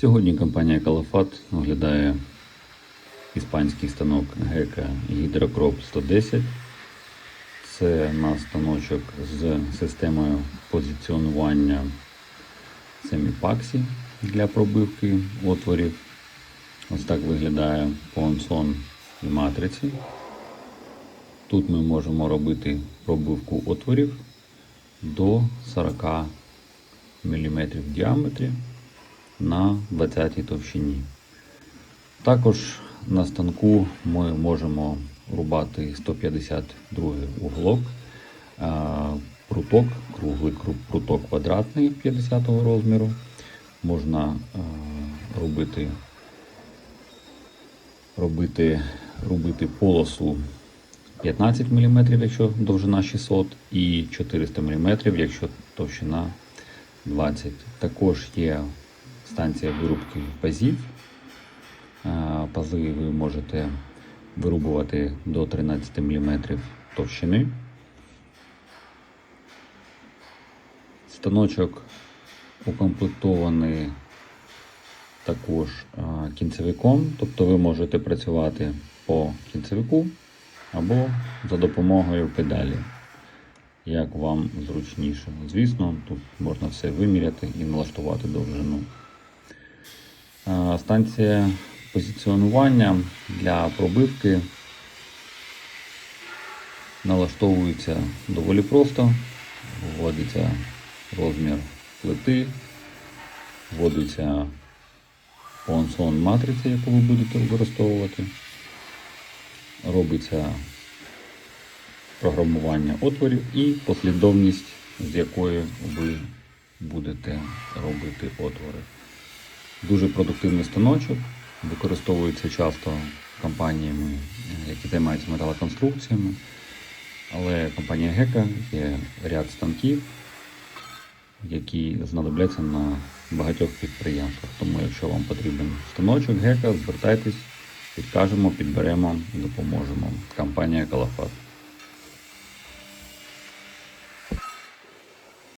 Сьогодні компанія Калафат оглядає іспанський станок Гека Гідрокроп 110. Це на станочок з системою позиціонування семіпаксі для пробивки отворів. Ось так виглядає понсон і матриці. Тут ми можемо робити пробивку отворів до 40 мм в діаметрі на 20 товщині. Також на станку ми можемо рубати 152 углок, пруток, круглий пруток квадратний 50 розміру. Можна робити, робити, робити полосу 15 мм, якщо довжина 600, і 400 мм, якщо товщина 20. Також є станція вирубки пазів. Пази ви можете вирубувати до 13 мм товщини. Станочок укомплектований також кінцевиком, тобто ви можете працювати по кінцевику або за допомогою педалі, як вам зручніше. Звісно, тут можна все виміряти і налаштувати довжину. Е, Станція позиціонування для пробивки налаштовується доволі просто. Вводиться розмір плити, вводиться понсон матриці, яку ви будете використовувати. Робиться програмування отворів і послідовність, з якою ви будете робити отвори. Дуже продуктивний станочок, використовується часто компаніями, які займаються металоконструкціями. Але компанія Гека є ряд станків, які знадобляться на багатьох підприємствах. Тому, якщо вам потрібен станочок Гека, звертайтесь, підкажемо, підберемо, допоможемо. Компанія Калафат.